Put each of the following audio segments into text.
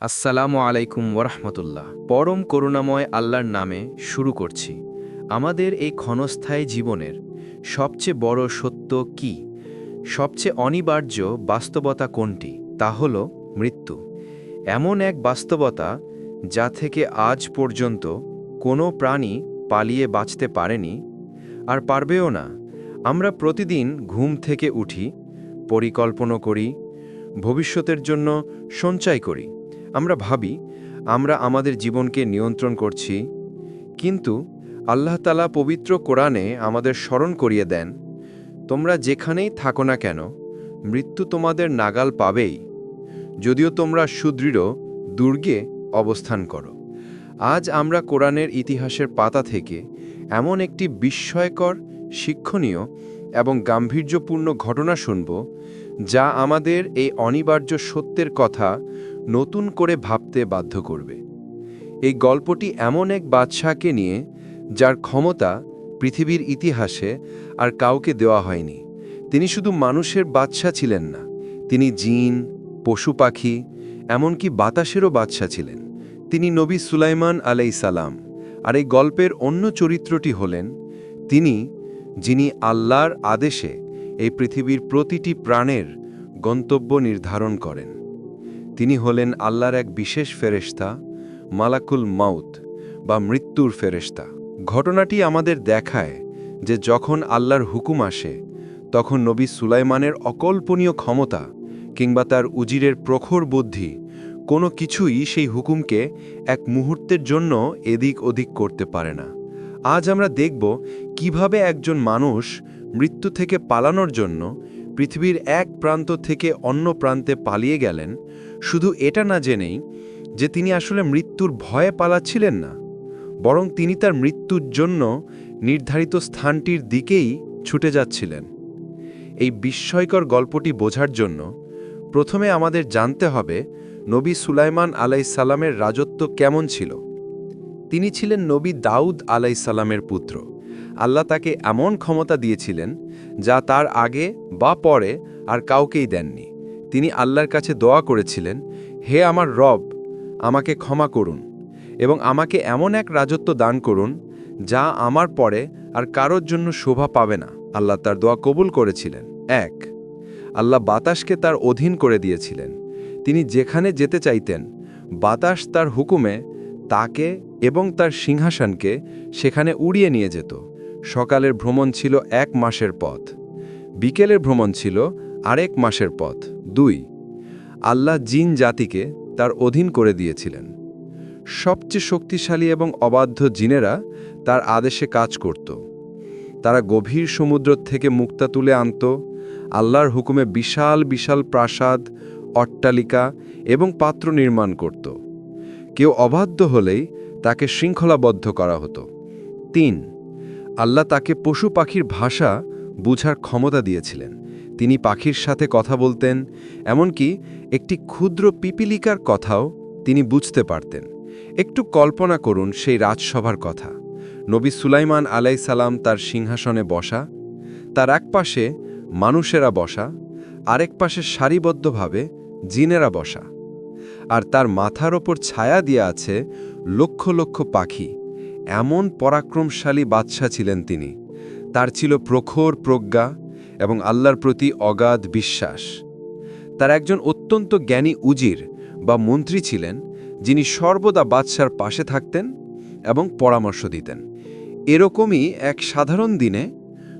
আসসালামু আলাইকুম ওরহমতুল্লাহ। পরম করুণাময় আল্লাহর নামে শুরু করছি। আমাদের এই ক্ষণস্থায়ী জীবনের সবচেয়ে বড় সত্য কি? সবচেয়ে অনিবার্য বাস্তবতা কোনটি? তা হল মৃত্যু। এমন এক বাস্তবতা যা থেকে আজ পর্যন্ত কোনো প্রাণী পালিয়ে বাঁচতে পারেনি। আর পারবেও না। আমরা প্রতিদিন ঘুম থেকে উঠি, পরিকল্পনা করি, ভবিষ্যতের জন্য সঞ্চয় করি। আমরা ভাবি, আমরা আমাদের জীবনকে নিয়ন্ত্রণ করছি, কিন্তু আল্লাহ তালা পবিত্র কোরআনে আমাদের স্মরণ করিয়ে দেন, তোমরা যেখানেই থাকো না কেন, মৃত্যু তোমাদের নাগাল পাবেই, যদিও তোমরা সুদৃঢ়, দুর্গে অবস্থান করো। আজ আমরা কোরআনের ইতিহাসের পাতা থেকে এমন একটি বিস্ময়কর, শিক্ষণীয় এবং গাম্ভীর্যপূর্ণ ঘটনা শুনব, যা আমাদের এই অনিবার্য সত্যের কথা নতুন করে ভাবতে বাধ্য করবে। এই গল্পটি এমন এক বাদশাহকে নিয়ে, যার ক্ষমতা পৃথিবীর ইতিহাসে আর কাউকে দেওয়া হয়নি। তিনি শুধু মানুষের বাদশা ছিলেন না, তিনি জিন, পশু পাখি, এমনকি বাতাসেরও বাদশা ছিলেন। তিনি নবী সুলাইমান আলাই সালাম। আর এই গল্পের অন্য চরিত্রটি হলেন তিনি, যিনি আল্লাহর আদেশে এই পৃথিবীর প্রতিটি প্রাণের গন্তব্য নির্ধারণ করেন। তিনি হলেন আল্লাহর এক বিশেষ ফেরেশতা, মালাকুল মাউত বা মৃত্যুর ফেরেশতা। ঘটনাটি আমাদের দেখায় যে যখন আল্লাহর হুকুম আসে, তখন নবী সুলাইমানের অকল্পনীয় ক্ষমতা কিংবা তার উজিরের প্রখর বুদ্ধি কোনো কিছুই সেই হুকুমকে এক মুহূর্তের জন্য এদিক ওদিক করতে পারে না। আজ আমরা দেখব কীভাবে একজন মানুষ মৃত্যু থেকে পালানোর জন্য পৃথিবীর এক প্রান্ত থেকে অন্য প্রান্তে পালিয়ে গেলেন, শুধু এটা না জেনেই যে তিনি আসলে মৃত্যুর ভয়ে পালাচ্ছিলেন না, বরং তিনি তার মৃত্যুর জন্য নির্ধারিত স্থানটির দিকেই ছুটে যাচ্ছিলেন। এই বিস্ময়কর গল্পটি বোঝার জন্য প্রথমে আমাদের জানতে হবে নবী সুলাইমান আলাইসাল্লামের রাজত্ব কেমন ছিল। তিনি ছিলেন নবী দাউদ আলাইসাল্লামের পুত্র। আল্লাহ তাকে এমন ক্ষমতা দিয়েছিলেন যা তার আগে বা পরে আর কাউকেই দেননি। তিনি আল্লাহর কাছে দোয়া করেছিলেন, হে আমার রব, আমাকে ক্ষমা করুন এবং আমাকে এমন এক রাজত্ব দান করুন যা আমার পরে আর কারোর জন্য শোভা পাবে না। আল্লাহ তার দোয়া কবুল করেছিলেন। এক, আল্লাহ বাতাসকে তার অধীন করে দিয়েছিলেন। তিনি যেখানে যেতে চাইতেন, বাতাস তার হুকুমে তাকে এবং তার সিংহাসনকে সেখানে উড়িয়ে নিয়ে যেত। সকালের ভ্রমণ ছিল এক মাসের পথ। বিকেলের ভ্রমণ ছিল আরেক মাসের পথ। দুই, আল্লাহ জিন জাতিকে তার অধীন করে দিয়েছিলেন। সবচেয়ে শক্তিশালী এবং অবাধ্য জিনেরা তার আদেশে কাজ করত। তারা গভীর সমুদ্র থেকে মুক্তা তুলে আনত, আল্লাহর হুকুমে বিশাল বিশাল প্রাসাদ, অট্টালিকা এবং পাত্র নির্মাণ করত। কেউ অবাধ্য হলেই তাকে শৃঙ্খলাবদ্ধ করা হতো। তিন আল্লাহ তাকে পশু পাখির ভাষা বুঝার ক্ষমতা দিয়েছিলেন। তিনি পাখির সাথে কথা বলতেন, এমনকি একটি ক্ষুদ্র পিপিলিকার কথাও তিনি বুঝতে পারতেন। একটু কল্পনা করুন সেই রাজসভার কথা। নবী সুলাইমান আলাই সালাম তার সিংহাসনে বসা, তার এক পাশে মানুষেরা বসা, আরেক পাশে সারিবদ্ধভাবে জিনেরা বসা। আর তার মাথার ওপর ছায়া দিয়ে আছে লক্ষ লক্ষ পাখি। এমন পরাক্রমশালী বাদশা ছিলেন তিনি। তার ছিল প্রখর প্রজ্ঞা এবং আল্লাহর প্রতি অগাধ বিশ্বাস। তার একজন অত্যন্ত জ্ঞানী উজির বা মন্ত্রী ছিলেন, যিনি সর্বদা বাদশার পাশে থাকতেন এবং পরামর্শ দিতেন। এরকমই এক সাধারণ দিনে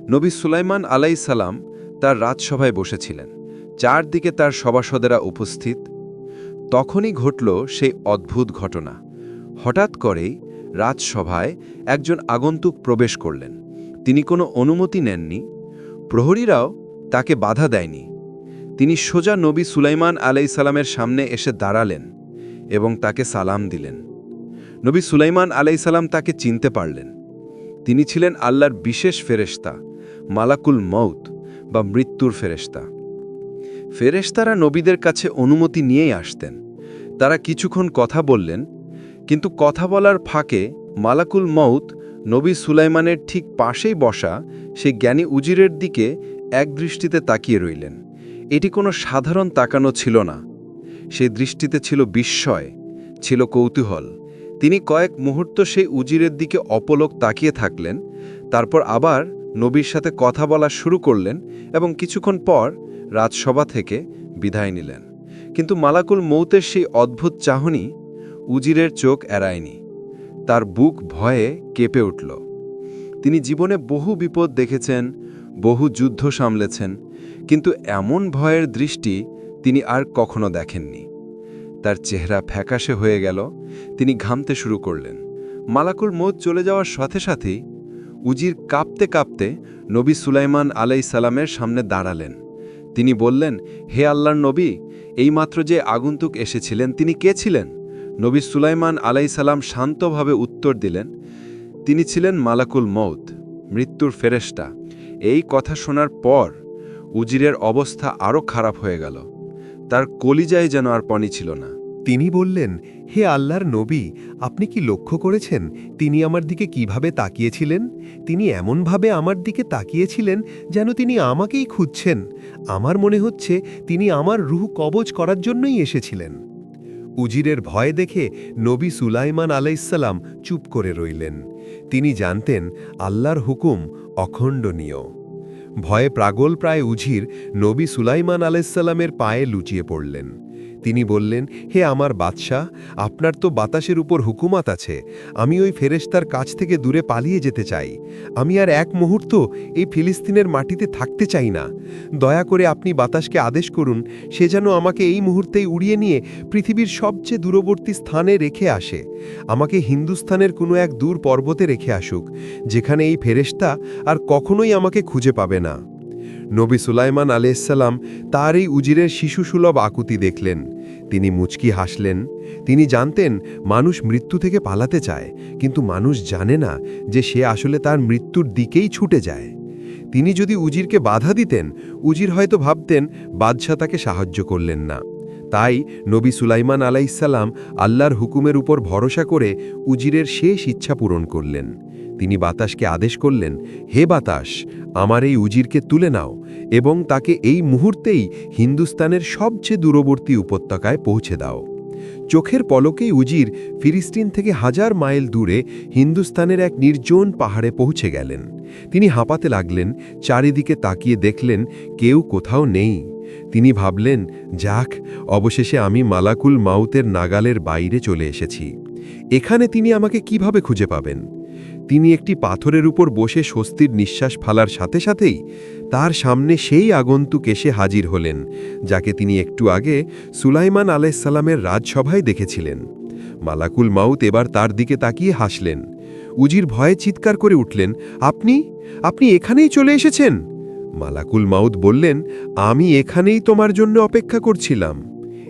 নবী সুলাইমান আলাই সালাম তার রাজসভায় বসেছিলেন। চারদিকে তার সভাসদেরা উপস্থিত। তখনই ঘটল সেই অদ্ভুত ঘটনা। হঠাৎ করেই রাজসভায় একজন আগন্তুক প্রবেশ করলেন। তিনি কোনো অনুমতি নেননি। প্রহরীরাও তাকে বাধা দেয়নি। তিনি সোজা নবী সুলাইমান আলাইসালামের সামনে এসে দাঁড়ালেন এবং তাকে সালাম দিলেন। নবী সুলাইমান আলাইসালাম তাকে চিনতে পারলেন। তিনি ছিলেন আল্লাহর বিশেষ ফেরেশতা, মালাকুল মৌত বা মৃত্যুর ফেরেশতা। ফেরেশতারা নবীদের কাছে অনুমতি নিয়েই আসতেন। তারা কিছুক্ষণ কথা বললেন কিন্তু কথা বলার ফাঁকে মালাকুল মৌত নবী সুলাইমানের ঠিক পাশেই বসা সে জ্ঞানী উজিরের দিকে এক দৃষ্টিতে তাকিয়ে রইলেন। এটি কোনো সাধারণ তাকানো ছিল না। সেই দৃষ্টিতে ছিল বিস্ময়, ছিল কৌতূহল। তিনি কয়েক মুহূর্ত সেই উজিরের দিকে অপলক তাকিয়ে থাকলেন, তারপর আবার নবীর সাথে কথা বলা শুরু করলেন এবং কিছুক্ষণ পর রাজসভা থেকে বিদায় নিলেন। কিন্তু মালাকুল মৌতের সেই অদ্ভুত চাহনি উজিরের চোখ এড়ায়নি। তার বুক ভয়ে কেঁপে উঠল। তিনি জীবনে বহু বিপদ দেখেছেন, বহু যুদ্ধ সামলেছেন, কিন্তু এমন ভয়ের দৃষ্টি তিনি আর কখনো দেখেননি। তার চেহারা ফ্যাকাশে হয়ে গেল, তিনি ঘামতে শুরু করলেন। মালাকুল মৌত চলে যাওয়ার সাথে সাথেই উজির কাঁপতে কাঁপতে নবী সুলাইমান আলাই সালামের সামনে দাঁড়ালেন। তিনি বললেন, হে আল্লাহর নবী, এইমাত্র যে আগন্তুক এসেছিলেন, তিনি কে ছিলেন? নবী সুলাইমান আলাই সালাম শান্তভাবে উত্তর দিলেন, তিনি ছিলেন মালাকুল মৌত মৃত্যুর ফেরেশতা। এই কথা শোনার পর উজিরের অবস্থা আরও খারাপ হয়ে গেল। তার কলিজায় যেন আর পানি ছিল না। তিনি বললেন, হে আল্লাহর নবী, আপনি কি লক্ষ্য করেছেন তিনি আমার দিকে কীভাবে তাকিয়েছিলেন? তিনি এমনভাবে আমার দিকে তাকিয়েছিলেন যেন তিনি আমাকেই খুঁজছেন। আমার মনে হচ্ছে তিনি আমার রুহ কবজ করার জন্যই এসেছিলেন। উজিরের ভয় দেখে নবী সুলাইমান আলাইসাল্লাম চুপ করে রইলেন। তিনি জানতেন, আল্লাহর হুকুম অখণ্ডনীয়। ভয়ে প্রাগল প্রায় উজির নবী সুলাইমান আলাইসাল্লামের পায়ে লুচিয়ে পড়লেন। তিনি বললেন, হে আমার বাদশাহ, আপনার তো বাতাসের উপর হুকুমাত আছে। আমি ওই ফেরেশতার কাছ থেকে দূরে পালিয়ে যেতে চাই। আমি আর এক মুহূর্ত এই ফিলিস্তিনের মাটিতে থাকতে চাই না। দয়া করে আপনি বাতাসকে আদেশ করুন, সে যেন আমাকে এই মুহূর্তেই উড়িয়ে নিয়ে পৃথিবীর সবচেয়ে দূরবর্তী স্থানে রেখে আসে। আমাকে হিন্দুস্থানের কোনো এক দূর পর্বতে রেখে আসুক, যেখানে এই ফেরেশতা আর কখনোই আমাকে খুঁজে পাবে না। নবী সুলাইমান আলাইসাল্লাম তার এই উজিরের শিশুসুলভ আকুতি দেখলেন। তিনি মুচকি হাসলেন। তিনি জানতেন, মানুষ মৃত্যু থেকে পালাতে চায়, কিন্তু মানুষ জানে না যে সে আসলে তার মৃত্যুর দিকেই ছুটে যায়। তিনি যদি উজিরকে বাধা দিতেন, উজির হয়তো ভাবতেন, বাদশাহ তাকে সাহায্য করলেন না। তাই নবী সুলাইমান আলাইসাল্লাম আল্লাহর হুকুমের উপর ভরসা করে উজিরের শেষ ইচ্ছা পূরণ করলেন। তিনি বাতাসকে আদেশ করলেন, হে বাতাস, আমার এই উজিরকে তুলে নাও এবং তাকে এই মুহূর্তেই হিন্দুস্তানের সবচেয়ে দূরবর্তী উপত্যকায় পৌঁছে দাও। চোখের পলকেই উজির ফিলিস্তিন থেকে হাজার মাইল দূরে হিন্দুস্তানের এক নির্জন পাহাড়ে পৌঁছে গেলেন। তিনি হাঁপাতে লাগলেন, চারিদিকে তাকিয়ে দেখলেন কেউ কোথাও নেই। তিনি ভাবলেন, যাক, অবশেষে আমি মালাকুল মাউতের নাগালের বাইরে চলে এসেছি। এখানে তিনি আমাকে কীভাবে খুঁজে পাবেন? তিনি একটি পাথরের উপর বসে স্বস্তির নিঃশ্বাস ফালার সাথে সাথেই তার সামনে সেই আগন্তুক এসে হাজির হলেন, যাকে তিনি একটু আগে সুলাইমান আলাইসাল্লামের রাজসভায় দেখেছিলেন। মালাকুল মাউত এবার তার দিকে তাকিয়ে হাসলেন। উজির ভয়ে চিৎকার করে উঠলেন, আপনি? আপনি এখানেই চলে এসেছেন? মালাকুল মাউত বললেন, আমি এখানেই তোমার জন্য অপেক্ষা করছিলাম।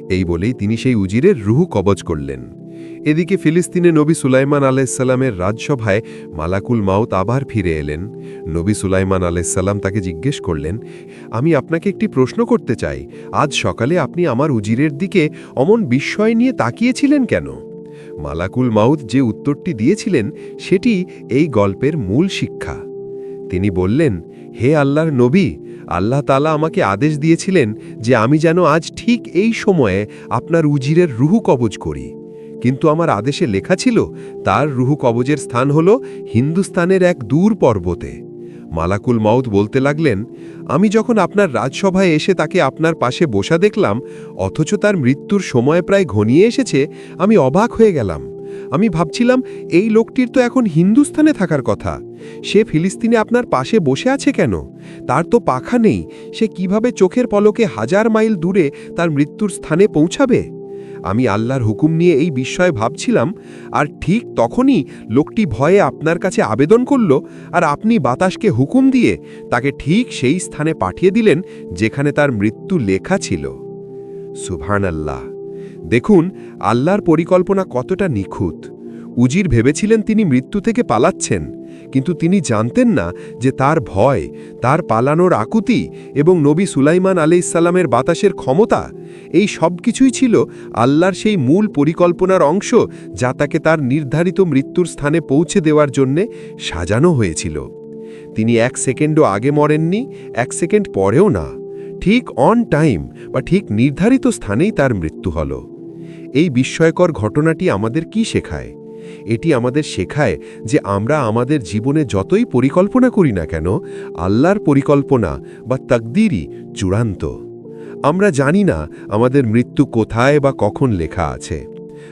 এই বলেই তিনি সেই উজিরের রুহ কবজ করলেন। এদিকে ফিলিস্তিনে নবী সুলাইমান আলাইসাল্লামের রাজসভায় মালাকুল মাউত আবার ফিরে এলেন। নবী সুলাইমান আলাইসাল্লাম তাকে জিজ্ঞেস করলেন, আমি আপনাকে একটি প্রশ্ন করতে চাই। আজ সকালে আপনি আমার উজিরের দিকে অমন বিস্ময় নিয়ে তাকিয়েছিলেন কেন? মালাকুল মাউত যে উত্তরটি দিয়েছিলেন, সেটি এই গল্পের মূল শিক্ষা। তিনি বললেন, হে আল্লাহর নবী, আল্লাহ তালা আমাকে আদেশ দিয়েছিলেন যে আমি যেন আজ ঠিক এই সময়ে আপনার উজিরের রুহু কবজ করি। কিন্তু আমার আদেশে লেখা ছিল, তার রুহু কবজের স্থান হল হিন্দুস্তানের এক দূর পর্বতে। মালাকুল মাউত বলতে লাগলেন, আমি যখন আপনার রাজসভায় এসে তাকে আপনার পাশে বসা দেখলাম, অথচ তার মৃত্যুর সময় প্রায় ঘনিয়ে এসেছে, আমি অবাক হয়ে গেলাম। আমি ভাবছিলাম, এই লোকটির তো এখন হিন্দুস্থানে থাকার কথা। সে ফিলিস্তিনে আপনার পাশে বসে আছে কেন? তার তো পাখা নেই, সে কীভাবে চোখের পলকে হাজার মাইল দূরে তার মৃত্যুর স্থানে পৌঁছাবে? আমি আল্লাহর হুকুম নিয়ে এই বিস্ময়ে ভাবছিলাম, আর ঠিক তখনই লোকটি ভয়ে আপনার কাছে আবেদন করল, আর আপনি বাতাসকে হুকুম দিয়ে তাকে ঠিক সেই স্থানে পাঠিয়ে দিলেন যেখানে তার মৃত্যু লেখা ছিল। সুভান আল্লাহ দেখুন, আল্লাহর পরিকল্পনা কতটা নিখুঁত। উজির ভেবেছিলেন তিনি মৃত্যু থেকে পালাচ্ছেন। কিন্তু তিনি জানতেন না যে তার ভয়, তার পালানোর আকুতি এবং নবী সুলাইমান আলাইসাল্লামের বাতাসের ক্ষমতা, এই সব কিছুই ছিল আল্লাহর সেই মূল পরিকল্পনার অংশ যা তাকে তার নির্ধারিত মৃত্যুর স্থানে পৌঁছে দেওয়ার জন্যে সাজানো হয়েছিল। তিনি এক সেকেন্ডও আগে মরেননি, এক সেকেন্ড পরেও না। ঠিক অন টাইম বা ঠিক নির্ধারিত স্থানেই তার মৃত্যু হল। এই বিস্ময়কর ঘটনাটি আমাদের কি শেখায়? এটি আমাদের শেখায় যে আমরা আমাদের জীবনে যতই পরিকল্পনা করি না কেন, আল্লাহর পরিকল্পনা বা তাকদিরই চূড়ান্ত। আমরা জানি না আমাদের মৃত্যু কোথায় বা কখন লেখা আছে।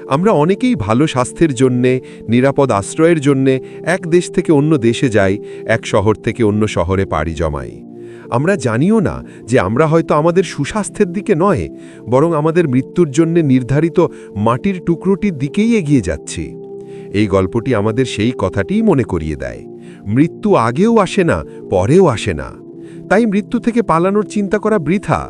আমরা অনেকেই ভালো স্বাস্থ্যের জন্যে, নিরাপদ আশ্রয়ের জন্যে এক দেশ থেকে অন্য দেশে যাই, এক শহর থেকে অন্য শহরে পাড়ি জমাই। আমরা জানিও না যে আমরা হয়তো আমাদের সুস্বাস্থ্যের দিকে নয়, বরং আমাদের মৃত্যুর জন্য নির্ধারিত মাটির টুকরোটির দিকেই এগিয়ে যাচ্ছি। এই গল্পটি আমাদের সেই কথাটিই মনে করিয়ে দেয়। মৃত্যু আগেও আসে না, পরেও আসে না। তাই মৃত্যু থেকে পালানোর চিন্তা করা বৃথা।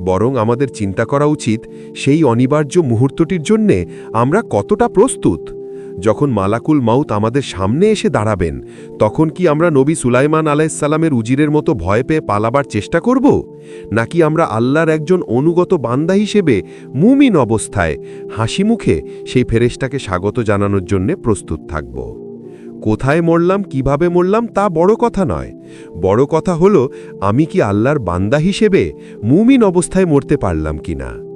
বরং আমাদের চিন্তা করা উচিত সেই অনিবার্য মুহূর্তটির জন্যে আমরা কতটা প্রস্তুত। যখন মালাকুল মাউত আমাদের সামনে এসে দাঁড়াবেন, তখন কি আমরা নবী সুলাইমান আলাইসাল্লামের উজিরের মতো ভয় পেয়ে পালাবার চেষ্টা করব? নাকি আমরা আল্লাহর একজন অনুগত বান্দা হিসেবে মুমিন অবস্থায় হাসি মুখে সেই ফেরেশটাকে স্বাগত জানানোর জন্যে প্রস্তুত থাকব? কোথায় মরলাম, কীভাবে মরলাম তা বড় কথা নয়। বড় কথা হলো, আমি কি আল্লাহর বান্দা হিসেবে মুমিন অবস্থায় মরতে পারলাম কিনা?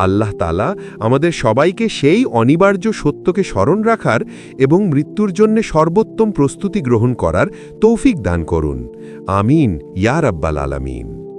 আল্লাহ তালা আমাদের সবাইকে সেই অনিবার্য সত্যকে স্মরণ রাখার এবং মৃত্যুর জন্য সর্বোত্তম প্রস্তুতি গ্রহণ করার তৌফিক দান করুন। আমিন। ইয়ার আব্বাল আলামিন।